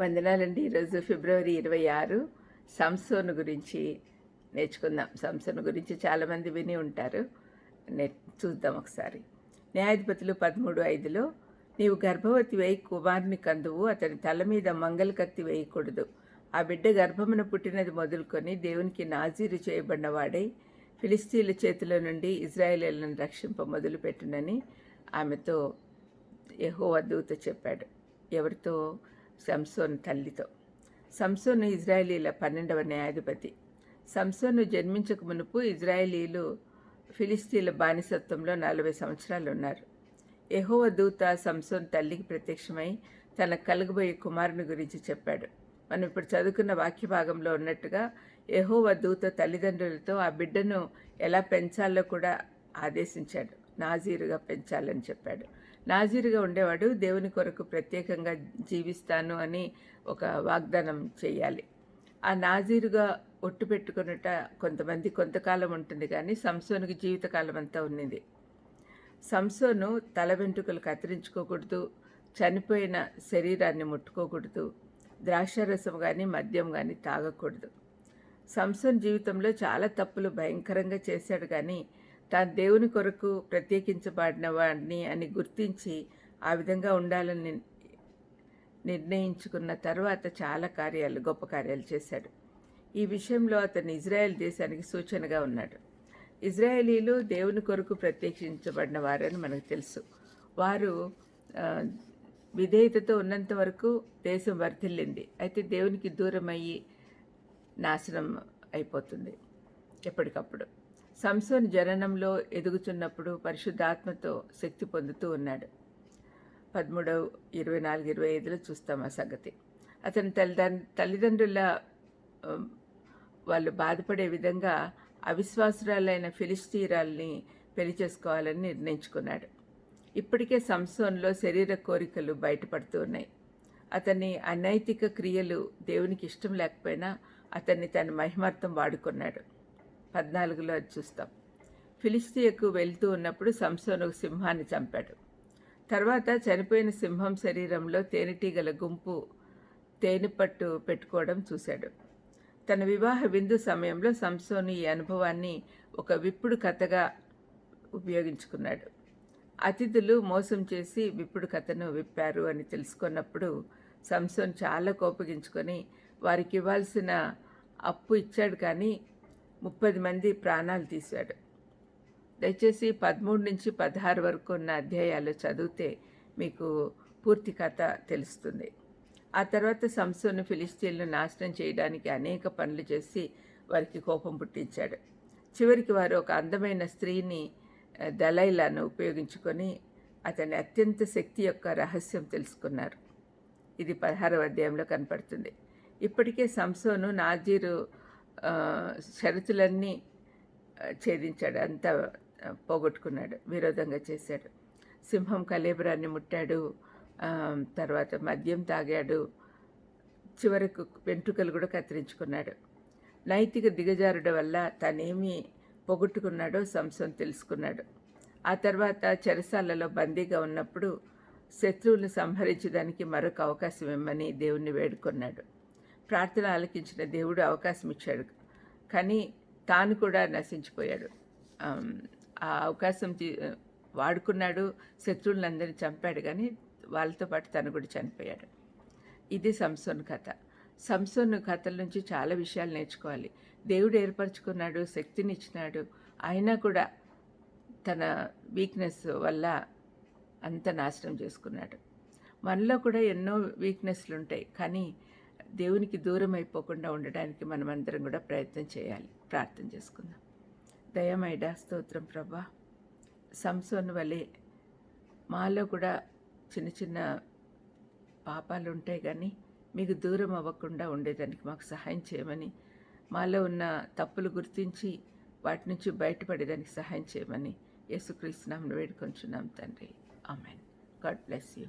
వందనాలండి. ఈరోజు ఫిబ్రవరి ఇరవై ఆరు. సంసోన్ గురించి నేర్చుకుందాం. సంసోన్ గురించి చాలామంది విని ఉంటారు. నే చూద్దాం ఒకసారి. న్యాయాధిపతులు పదమూడు ఐదులో నీవు గర్భవతి వేయి కుమారుని కందువు. అతని తల మీద మంగళ కత్తి వేయకూడదు. ఆ బిడ్డ గర్భమున పుట్టినది మొదలుకొని దేవునికి నాజీరు చేయబడినవాడై ఫిలిస్తీన్ల చేతిలో నుండి ఇజ్రాయేలీలను రక్షింప మొదలుపెట్టునని ఆమెతో యహో దూత చెప్పాడు. ఎవరితో? సంసోన్ తల్లితో. సంసోను ఇజ్రాయేలీల పన్నెండవ న్యాయాధిపతి. సంసోను జన్మించక మునుపు ఇజ్రాయేలీలు ఫిలిస్తీన్ల బానిసత్వంలో నలభై సంవత్సరాలు ఉన్నారు. ఎహోవ దూత సంసోన్ తల్లికి ప్రత్యక్షమై తన కలగబోయే కుమారుని గురించి చెప్పాడు. మనం ఇప్పుడు చదువుకున్న వాక్య భాగంలో ఉన్నట్టుగా ఎహోవ దూత తల్లిదండ్రులతో ఆ బిడ్డను ఎలా పెంచాలో కూడా ఆదేశించాడు. నాజీరుగా పెంచాలని చెప్పాడు. నాజీరుగా ఉండేవాడు. దేవుని కొరకు ప్రత్యేకంగా జీవిస్తాను అని ఒక వాగ్దానం చేయాలి. ఆ నాజీరుగా ఒట్టు పెట్టుకున్నట కొంతమంది కొంతకాలం ఉంటుంది కానీ సంసోనుకి జీవితకాలం అంతా ఉన్నింది. సంసోను తల వెంట్రుకలు కత్తిరించుకోకూడదు చనిపోయిన శరీరాన్ని ముట్టుకోకూడదు ద్రాక్షారసం కానీ మద్యం కానీ తాగకూడదు. సంసోన్ జీవితంలో చాలా తప్పులు భయంకరంగా చేశాడు కానీ తాను దేవుని కొరకు ప్రత్యేకించబడిన వాడిని అని గుర్తించి ఆ విధంగా ఉండాలని నిర్ణయించుకున్న తర్వాత చాలా కార్యాలు గొప్ప కార్యాలు చేశాడు. ఈ విషయంలో అతను ఇజ్రాయెల్ దేశానికి సూచనగా ఉన్నాడు. ఇజ్రాయేలీలు దేవుని కొరకు ప్రత్యేకించబడిన వారని మనకు తెలుసు. వారు విధేయతతో ఉన్నంత వరకు దేశం వర్ధిల్లింది. అయితే దేవునికి దూరం అయ్యి నాశనం అయిపోతుంది ఎప్పటికప్పుడు. సంసోన్ జననంలో ఎదుగుతున్నప్పుడు పరిశుద్ధాత్మతో శక్తి పొందుతూ ఉన్నాడు. పదమూడవ ఇరవై నాలుగు ఇరవై ఐదులో చూస్తాం ఆ సంగతి. అతని తల్లిదండ్రు తల్లిదండ్రుల వాళ్ళు బాధపడే విధంగా అవిశ్వాసురాలైన ఫిలిస్తీరాల్ని పెళ్ళి చేసుకోవాలని నిర్ణయించుకున్నాడు. ఇప్పటికే సంసోన్లో శరీర కోరికలు బయటపడుతూ ఉన్నాయి. అతని అనైతిక క్రియలు దేవునికి ఇష్టం లేకపోయినా అతన్ని తన మహిమార్థం వాడుకున్నాడు. పద్నాలుగులో చూస్తాం. ఫిలిస్తీయకు వెళ్తూ ఉన్నప్పుడు సంసోన్ ఒక సింహాన్ని చంపాడు. తర్వాత చనిపోయిన సింహం శరీరంలో తేనెటీగల గుంపు తేనెపట్టు పెట్టుకోవడం చూశాడు. తన వివాహ విందు సమయంలో సంసోను ఈ అనుభవాన్ని ఒక విప్పుడు కథగా ఉపయోగించుకున్నాడు. అతిథులు మోసం చేసి విప్పుడు కథను విప్పారు అని తెలుసుకున్నప్పుడు సంసోన్ చాలా కోపగించుకొని వారికి ఇవ్వాల్సిన అప్పు ఇచ్చాడు కానీ ముప్పది మంది ప్రాణాలు తీశాడు. దయచేసి పదమూడు నుంచి పదహారు వరకు ఉన్న అధ్యాయాలు చదివితే మీకు పూర్తి కథ తెలుస్తుంది. ఆ తర్వాత సంస్థను ఫిలిస్తీన్లు నాశనం చేయడానికి అనేక పనులు చేసి వారికి కోపం పుట్టించాడు. చివరికి వారు ఒక అందమైన స్త్రీని దలైలాను ఉపయోగించుకొని అతని అత్యంత శక్తి యొక్క రహస్యం తెలుసుకున్నారు. ఇది పదహారవ అధ్యాయంలో కనపడుతుంది. ఇప్పటికే సంసోను నాజీరు షరతులన్నీ ఛేదించాడు. అంతా పోగొట్టుకున్నాడు. విరోధంగా చేశాడు. సింహం కలేబరాన్ని ముట్టాడు. తర్వాత మద్యం తాగాడు. చివరకు వెంట్రుకలు కూడా కత్తిరించుకున్నాడు. నైతిక దిగజారుడు వల్ల తనేమి పోగొట్టుకున్నాడో సంసం తెలుసుకున్నాడు. ఆ తర్వాత చెరసాలలో బందీగా ఉన్నప్పుడు శత్రువులను సంహరించడానికి మరొక అవకాశం ఇమ్మని దేవుణ్ణి వేడుకున్నాడు. ప్రార్థన ఆలకించిన దేవుడు అవకాశం ఇచ్చాడు. కానీ తాను కూడా నశించిపోయాడు. ఆ అవకాశం వాడుకున్నాడు శత్రువులందరినీ చంపాడు కానీ వాళ్ళతో పాటు తను కూడా చనిపోయాడు. ఇది సంసోన్ కథ. సంసోన్ కథల నుంచి చాలా విషయాలు నేర్చుకోవాలి. దేవుడు ఏర్పరచుకున్నాడు శక్తిని ఇచ్చినాడు. అయినా కూడా తన వీక్నెస్ వల్ల అంత నాశనం చేసుకున్నాడు. మనలో కూడా ఎన్నో వీక్నెస్లు ఉంటాయి. కానీ దేవునికి దూరం అయిపోకుండా ఉండడానికి మనమందరం కూడా ప్రయత్నం చేయాలి. ప్రార్థన చేసుకుందాం. దయమైడా స్తోత్రం ప్రభా. సంసోన్ వలె మాలో కూడా చిన్న చిన్న పాపాలు ఉంటాయి కానీ మీకు దూరం అవ్వకుండా ఉండేదానికి మాకు సహాయం చేయమని మాలో ఉన్న తప్పులు గుర్తించి వాటి నుంచి బయటపడేదానికి సహాయం చేయమని యేసుక్రీస్తునామను వేడుకొంచున్నాం తండ్రి. ఆమెన్. God bless you.